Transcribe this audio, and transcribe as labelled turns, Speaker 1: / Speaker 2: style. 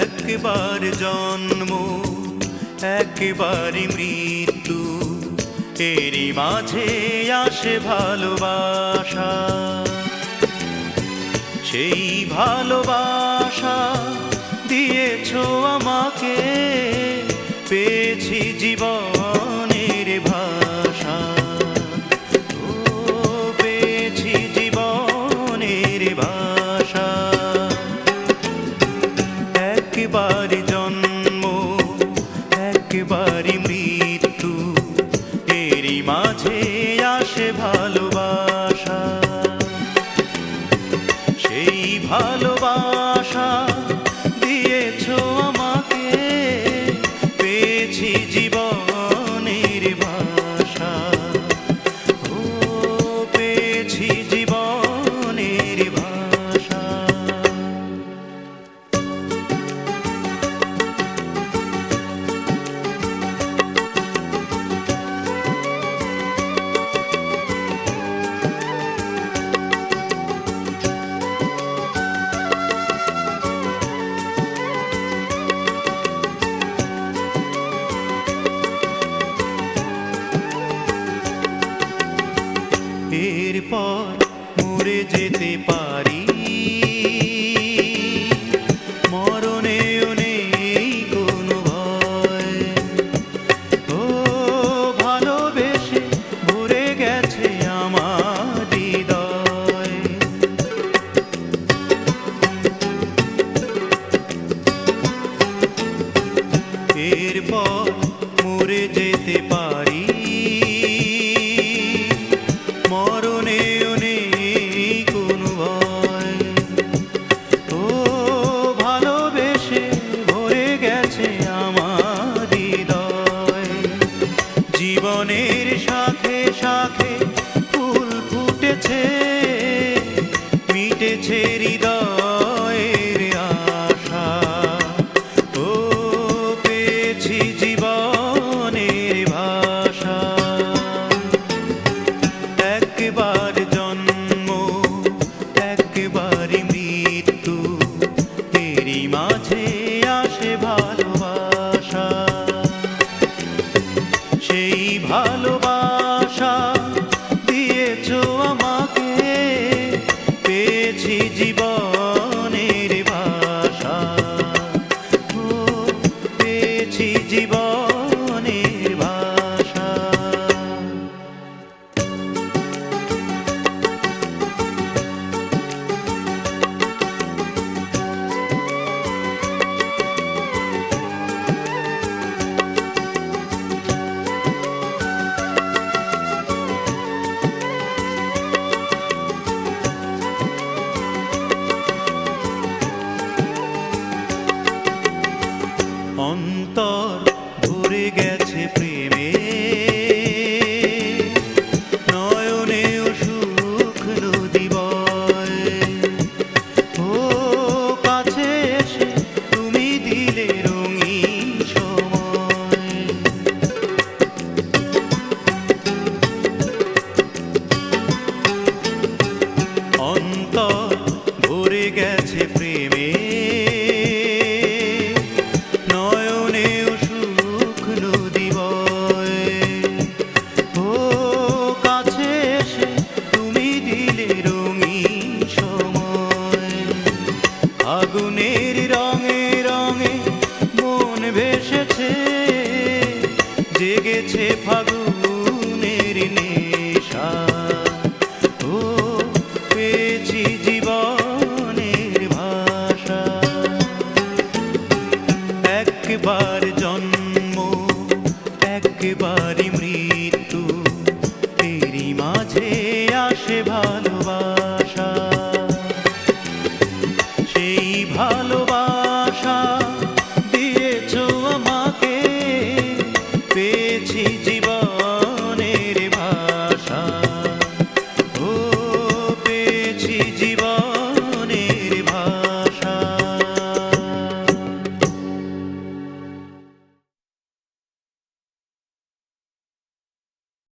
Speaker 1: একবার জন্ম একবারই মৃত্যু। এরই মাঝে আসে ভালোবাসা। সেই ভালোবাসা দিয়েছ আমাকে পেয়েছি জীবন এরপর মরে যেতে পারি। মাঝে আসে ভালোবাসা। সেই ভালোবাসা দিয়েছ আমাকে পেয়েছি জীবনের ভাষা ও পেয়েছি জীবন অন্তর ভরে গেছে প্রেমের നെഞ്ചിലിരുമ